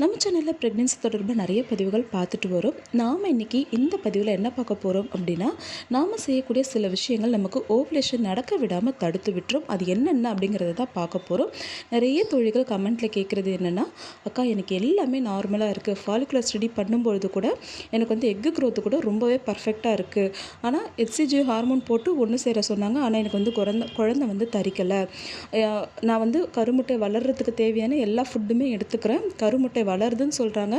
நம்ம சேனலில் ப்ரெக்னென்சி தொடர்பாக நிறைய பதிவுகள் பார்த்துட்டு வரோம். நாம் இன்றைக்கி இந்த பதிவில் என்ன பார்க்க போகிறோம் அப்படின்னா நாம் செய்யக்கூடிய சில விஷயங்கள் நமக்கு ஓவலேஷன் நடக்க விடாமல் தடுத்து விட்டுரும். அது என்னென்ன அப்படிங்கிறத தான் பார்க்க போகிறோம் நிறைய தொழில்கள் கமெண்ட்டில் கேட்குறது என்னென்னா அக்கா எனக்கு எல்லாமே நார்மலாக இருக்குது ஃபாலிகுலர் ஸ்டடி பண்ணும்பொழுது கூட எனக்கு வந்து எக்கு க்ரோத்து கூட ரொம்பவே பர்ஃபெக்டாக இருக்குது ஆனால் எச்சிஜி ஹார்மோன் போட்டு ஒன்று சேர சொன்னாங்க. ஆனால் எனக்கு வந்து குழந்த குழந்தை வந்து தரிக்கலை. நான் வந்து கருமுட்டை வளர்கிறதுக்கு தேவையான எல்லா ஃபுட்டுமே எடுத்துக்கிறேன். கருமுட்டை வளருதுன்னு சொல்கிறாங்க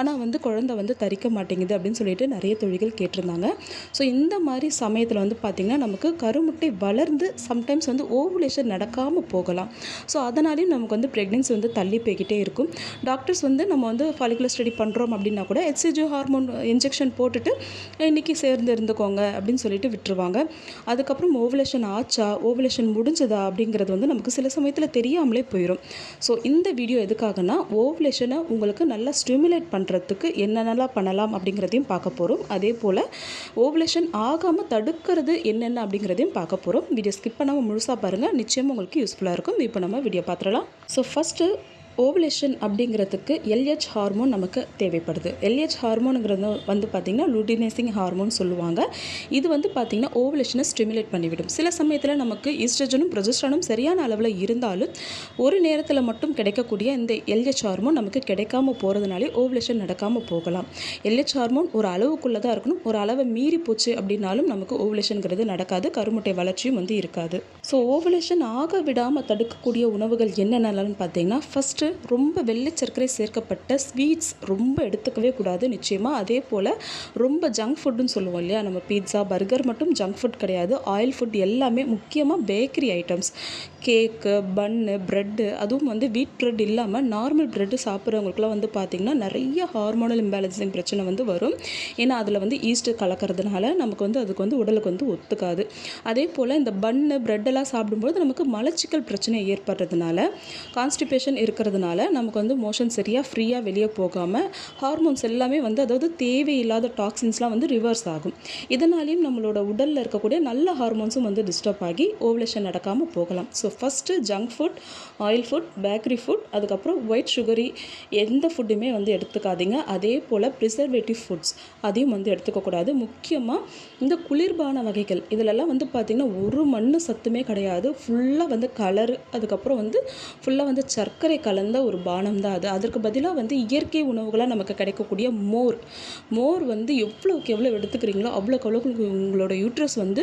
ஆனால் வந்து குழந்தை வந்து தரிக்க மாட்டேங்குது அப்படின்னு சொல்லிட்டு நிறைய தொழில்கள் கேட்டிருந்தாங்க. ஸோ இந்த மாதிரி சமயத்தில் வந்து பார்த்திங்கன்னா நமக்கு கருமுட்டை வளர்ந்து சம்டைம்ஸ் வந்து ஓவுலேஷன் நடக்காமல் போகலாம். ஸோ அதனாலேயும் நமக்கு வந்து ப்ரெக்னென்சி வந்து தள்ளி போய்கிட்டே இருக்கும். டாக்டர்ஸ் வந்து நம்ம வந்து ஃபாலிகுலர் ஸ்டடி பண்ணுறோம் அப்படின்னா கூட ஹெச்சிஜி ஹார்மோன் இன்ஜெக்ஷன் போட்டுட்டு இன்றைக்கி சேர்ந்து இருந்துக்கோங்க அப்படின்னு சொல்லிட்டு விட்டுருவாங்க. அதுக்கப்புறம் ஓவுலேஷன் ஆச்சா ஓவுலேஷன் முடிஞ்சதா அப்படிங்கிறது வந்து நமக்கு சில சமயத்தில் தெரியாமலே போயிடும் ஸோ இந்த வீடியோ எதுக்காகனா ஓவுலேஷனை உங்களுக்கு நல்லா ஸ்டிமுலேட் பண்ணுறதுக்கு என்னென்னலாம் பண்ணலாம் அப்படிங்கிறதையும் பார்க்க போகிறோம் அதே போல் ஓவலேஷன் ஆகாமல் தடுக்கிறது என்னென்ன அப்படிங்கிறதையும் பார்க்க போகிறோம் வீடியோ ஸ்கிப் பண்ணாமல் முழுசாக பாருங்கள் நிச்சயமாக உங்களுக்கு யூஸ்ஃபுல்லாக இருக்கும். இப்போ நம்ம வீடியோ பார்த்துடலாம். ஸோ ஃபஸ்ட்டு ஓவலேஷன் அப்படிங்கிறதுக்கு எல்ஹெச் ஹார்மோன் நமக்கு தேவைப்படுது. எல்ஹெச் ஹார்மோனுங்கிறது வந்து பார்த்திங்கன்னா லூட்டினேசிங் ஹார்மோன் சொல்லுவாங்க. இது வந்து பார்த்திங்கன்னா ஓவலேஷனை ஸ்டிமுலேட் பண்ணிவிடும். சில சமயத்தில் நமக்கு ஈஸ்ட்ரஜனும் ப்ரொஜஸ்ட்ரானும் சரியான அளவில் இருந்தாலும் ஒரு நேரத்தில் மட்டும் கிடைக்கக்கூடிய இந்த எல்ஹெச் ஹார்மோன் நமக்கு கிடைக்காம போகிறதுனாலே ஓவலேஷன் நடக்காமல் போகலாம். எல்ஹெச் ஹார்மோன் ஒரு அளவுக்குள்ளே தான் இருக்கணும். ஒரு அளவை மீறி போச்சு அப்படின்னாலும் நமக்கு ஓவலேஷனுங்கிறது நடக்காது. கருமுட்டை வளர்ச்சியும் வந்து இருக்காது. ஸோ ஓவலேஷன் ஆக விடாமல் தடுக்கக்கூடிய உணவுகள் என்னென்னலாம் பார்த்தீங்கன்னா ஃபஸ்ட்டு ரொம்ப வெள்ளை சர்க்கரை சேர்க்கப்பட்ட ஸ்வீட்ஸ் ரொம்ப எடுத்துக்கவே கூடாது நிச்சயமாக அதே போல் ரொம்ப ஜங்க் ஃபுட்டுன்னு சொல்லுவோம் இல்லையா? நம்ம பீட்சா பர்கர் மட்டும் ஜங்க் ஃபுட் கிடையாது. ஆயில் ஃபுட் எல்லாமே முக்கியமாக bakery items cake bun bread அதுவும் வந்து வீட் ப்ரெட் இல்லாமல் நார்மல் ப்ரெட்டு சாப்பிட்றவங்களுக்குலாம் வந்து பார்த்திங்கன்னா நிறைய ஹார்மோனல் இம்பேலன்சிங் பிரச்சனை வந்து வரும். ஏன்னா அதில் வந்து ஈஸ்ட்டு கலக்கிறதுனால நமக்கு வந்து அதுக்கு வந்து உடலுக்கு வந்து ஒத்துக்காது. அதே போல் இந்த பன்னு ப்ரெட்டெல்லாம் சாப்பிடும்போது நமக்கு மலச்சிக்கல் பிரச்சனை ஏற்படுறதுனால கான்ஸ்டிபேஷன் இருக்கிறதுனால நமக்கு வந்து மோஷன் சரியாக ஃப்ரீயாக வெளியே போகாமல் ஹார்மோன்ஸ் எல்லாமே வந்து அதாவது தேவையில்லாத டாக்ஸின்ஸ்லாம் வந்து ரிவர்ஸ் ஆகும். இதனாலேயும் நம்மளோட உடலில் இருக்கக்கூடிய நல்ல ஹார்மோன்ஸும் வந்து டிஸ்டர்ப் ஆகி ஓவலேஷன் நடக்காமல் போகலாம். So first junk food oil food bakery food அதுக்கப்புறம் ஒயிட் சுகரி எந்த ஃபுட்டுமே வந்து எடுத்துக்காதீங்க. அதே போல் ப்ரிசர்வேட்டிவ் ஃபுட்ஸ் அதையும் வந்து எடுத்துக்கக்கூடாது முக்கியமாக இந்த குளிர்பான வகைகள் இதிலெல்லாம் வந்து பார்த்திங்கன்னா ஒரு மண் சத்துமே கிடையாது. ஃபுல்லாக வந்து கலர் அதுக்கப்புறம் வந்து ஃபுல்லாக வந்து சர்க்கரை கலர் கலந்த ஒரு பானம் தான் அது. அதற்கு பதிலாக வந்து இயற்கை உணவுகளாக நமக்கு கிடைக்கக்கூடிய மோர். மோர் வந்து எவ்வளோக்கு எவ்வளோ எடுத்துக்கிறீங்களோ அவ்வளோக்கு அவ்வளோக்கு உங்களோட யூட்ரஸ் வந்து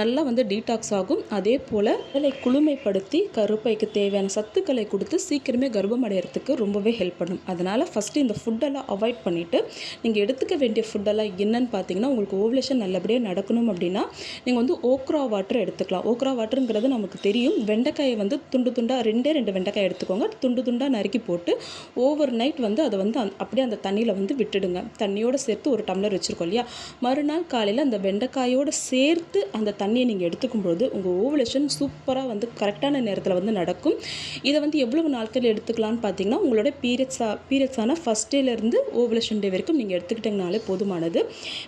நல்லா வந்து டீடாக்ஸ் ஆகும். அதே போல் உடலை குளுமைப்படுத்தி கருப்பைக்கு தேவையான சத்துக்களை கொடுத்து சீக்கிரமே கர்ப்பம் அடையிறதுக்கு ரொம்பவே ஹெல்ப் பண்ணும். அதனால் ஃபஸ்ட்டு இந்த ஃபுட்டெல்லாம் அவாய்ட் பண்ணிவிட்டு நீங்கள் எடுத்துக்க வேண்டிய ஃபுட்டெல்லாம் என்னன்னு பார்த்தீங்கன்னா உங்களுக்கு ஓவலேஷன் நல்லபடியாக நடக்கணும் அப்படின்னா நீங்கள் வந்து ஓக்ரா வாட்டர் எடுத்துக்கலாம். ஓக்ரா வாட்டருங்கிறது நமக்கு தெரியும். வெண்டைக்காயை வந்து துண்டு துண்டாக ரெண்டே ரெண்டு வெண்டைக்காய் எடுத்துக்கோங்க. துண்டு துண்டாக நறுக்கி போட்டு ஓவர் நைட் வந்து அதை வந்து அப்படியே அந்த தண்ணியில் வந்து விட்டுடுங்க. தண்ணியோடு சேர்த்து ஒரு டம்ளர் வச்சுருக்கோம் இல்லையா? மறுநாள் காலையில் அந்த வெண்டைக்காயோடு சேர்த்து அந்த தண்ணியை நீங்கள் எடுத்துக்கும்போது உங்கள் ஓவலேஷன் சூப்பராக வந்து கரெக்டான நேரத்தில் வந்து நடக்கும். இதை வந்து எவ்வளவு நாட்கள் எடுத்துக்கலாம்னு பார்த்தீங்கன்னா உங்களோட பீரியட்ஸா பீரியட்ஸான ஃபஸ்ட் டேலேருந்து ஓவலேஷன் டே வரைக்கும் நீங்கள் எடுத்துக்கிட்டிங்கனாலே போதுமானது.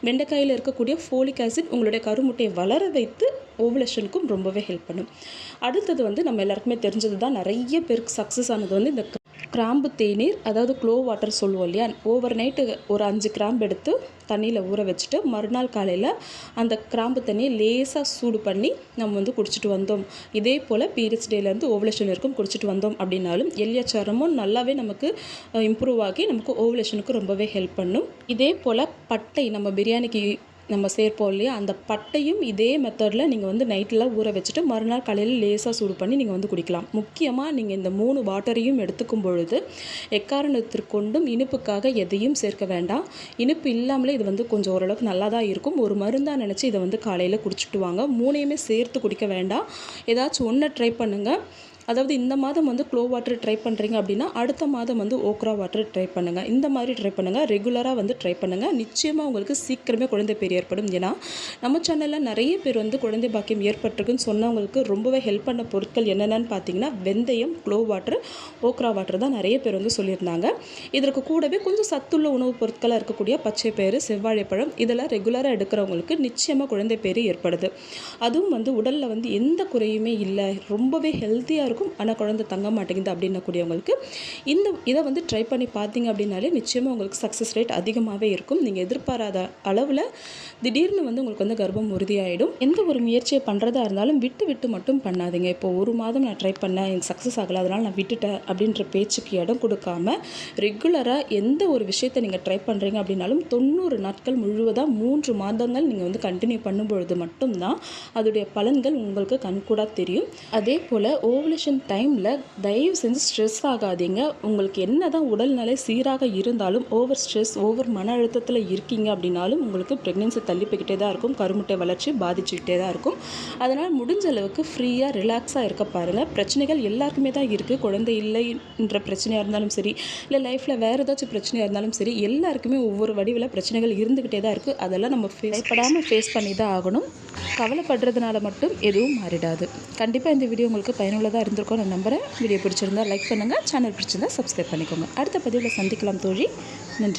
வெண்டைக்காயில் இருக்கக்கூடிய ஃபோலிக் ஆசிட் உங்களுடைய கருமுட்டையை வளர வைத்து ஓவலேஷனுக்கும் ரொம்பவே ஹெல்ப் பண்ணும். அடுத்தது வந்து நம்ம எல்லாருக்குமே தெரிஞ்சது தான் நிறைய பேருக்கு சக்ஸஸ் ஆனது வந்து இந்த கிராம்பு தேநீர் அதாவது க்ளோ வாட்டர் சொல்லுவோம் இல்லையா? ஓவர் நைட்டு ஒரு அஞ்சு கிராம்பு எடுத்து தண்ணியில் ஊற வச்சுட்டு மறுநாள் காலையில் அந்த கிராம்பு தண்ணியை லேசாக சூடு பண்ணி நம்ம வந்து குடிச்சிட்டு வந்தோம். இதே போல் பீரியட்ஸ் டேலேருந்து ஓவலேஷன் வரைக்கும் குடிச்சிட்டு வந்தோம் அப்படின்னாலும் எல்லிய நல்லாவே நமக்கு இம்ப்ரூவ் ஆகி நமக்கு ஓவலேஷனுக்கு ரொம்பவே ஹெல்ப் பண்ணும். இதே போல் பட்டை நம்ம பிரியாணிக்கு நம்ம சேர்ப்போம் இல்லையா? அந்த பட்டையும் இதே மெத்தடில் நீங்கள் வந்து நைட்டில் ஊற வச்சுட்டு மறுநாள் காலையில் லேசாக சூடு பண்ணி நீங்கள் வந்து குடிக்கலாம். முக்கியமாக நீங்கள் இந்த மூணு வாட்டரையும் எடுத்துக்கும் பொழுது எக்காரணத்திற்கொண்டும் இனிப்புக்காக எதையும் சேர்க்க வேண்டாம். இனிப்பு இல்லாமலே இது வந்து கொஞ்சம் ஓரளவுக்கு நல்லா தான் இருக்கும். ஒரு மருந்தாக நினச்சி இதை வந்து காலையில் குடிச்சிட்டு வாங்க. மூணையுமே சேர்த்து குடிக்க வேண்டாம். ஏதாச்சும் ஒன்றை ட்ரை பண்ணுங்கள் அதாவது இந்த மாதம் வந்து க்ளோ வாட்டர் ட்ரை பண்ணுறீங்க அப்படின்னா அடுத்த மாதம் வந்து ஓக்ரா வாட்டர் ட்ரை பண்ணுங்கள் இந்த மாதிரி ட்ரை பண்ணுங்கள் ரெகுலராக வந்து ட்ரை பண்ணுங்கள் நிச்சயமாக உங்களுக்கு சீக்கிரமே குழந்தை பேர் ஏற்படும். ஏன்னா நம்ம சேனலில் நிறைய பேர் வந்து குழந்தை பாக்கியம் ஏற்பட்டிருக்குன்னு சொன்னவங்களுக்கு ரொம்பவே ஹெல்ப் பண்ண பொருட்கள் என்னென்னு பார்த்தீங்கன்னா வெந்தயம் க்ளோ வாட்டர் ஓக்ரா வாட்டர் தான் நிறைய பேர் வந்து சொல்லியிருந்தாங்க. இதற்கு கூடவே கொஞ்சம் சத்துள்ள உணவுப் பொருட்களாக இருக்கக்கூடிய பச்சை பயிறு செவ்வாழைப்பழம் இதெல்லாம் ரெகுலராக எடுக்கிறவங்களுக்கு நிச்சயமாக குழந்தை பேர் ஏற்படுது. அதுவும் வந்து உடலில் வந்து எந்த குறையுமே இல்லை. ரொம்பவே ஹெல்த்தியாக இருக்கும். இருக்கும். ஆனால் குழந்தை தங்க மாட்டேங்குது அப்படின்னக்கூடியவங்களுக்கு இந்த இதை வந்து ட்ரை பண்ணி பார்த்தீங்க அப்படின்னாலே நிச்சயமாக உங்களுக்கு சக்ஸஸ் ரேட் அதிகமாகவே இருக்கும். நீங்கள் எதிர்பாராத அளவில் திடீர்னு வந்து உங்களுக்கு வந்து கர்ப்பம் உறுதியாயிடும். எந்த ஒரு முயற்சியை பண்ணுறதா இருந்தாலும் விட்டு விட்டு மட்டும் பண்ணாதீங்க. இப்போ ஒரு மாதம் நான் ட்ரை பண்ணேன் எனக்கு சக்ஸஸ் ஆகலை அதனால் நான் விட்டுட்டேன் அப்படின்ற பேச்சுக்கு இடம் கொடுக்காம ரெகுலராக எந்த ஒரு விஷயத்தை நீங்கள் ட்ரை பண்ணுறீங்க அப்படின்னாலும் தொண்ணூறு நாட்கள் முழுவதாக மூன்று மாதங்கள் நீங்கள் வந்து கண்டினியூ பண்ணும்பொழுது மட்டும்தான் அதோடைய பலன்கள் உங்களுக்கு கண்கூடாக தெரியும். அதே போல் ஓவலேஷன் டைமில் தயவு செஞ்சு ஸ்ட்ரெஸ் ஆகாதீங்க. உங்களுக்கு என்ன தான் உடல்நிலை சீராக இருந்தாலும் ஓவர் ஸ்ட்ரெஸ் ஓவர் மன அழுத்தத்தில் இருக்கீங்க அப்படின்னாலும் உங்களுக்கு ப்ரெக்னென்சி தள்ளி போய்கிட்டே தான் இருக்கும். கருமுட்டை வளர்ச்சி பாதிச்சுக்கிட்டே தான் இருக்கும். அதனால் முடிஞ்ச அளவுக்கு ஃப்ரீயாக ரிலாக்ஸாக இருக்க பாருங்கள் பிரச்சனைகள் எல்லாருக்குமே தான் இருக்குது குழந்தை இல்லைன்ற பிரச்சனையாக இருந்தாலும் சரி இல்லை லைஃப்பில் வேறு ஏதாச்சும் பிரச்சனையாக இருந்தாலும் சரி எல்லாருக்குமே ஒவ்வொரு வடிவில் பிரச்சனைகள் இருந்துக்கிட்டே தான் இருக்குது அதெல்லாம் நம்ம ஃபேஸ் படாமல் ஃபேஸ் பண்ணி தான் ஆகணும். கவலைப்படுறதுனால மட்டும் எதுவும் மாறிடாது. கண்டிப்பாக இந்த வீடியோ உங்களுக்கு பயனுள்ளதாக இருந்திருக்கும் நான் நம்புகிறேன் வீடியோ பிடிச்சிருந்தா லைக் பண்ணுங்கள் சேனல் பிடிச்சிருந்தா சப்ஸ்கிரைப் பண்ணிக்கோங்க. அடுத்த பதிவில் சந்திக்கலாம் தோழி. நன்றி.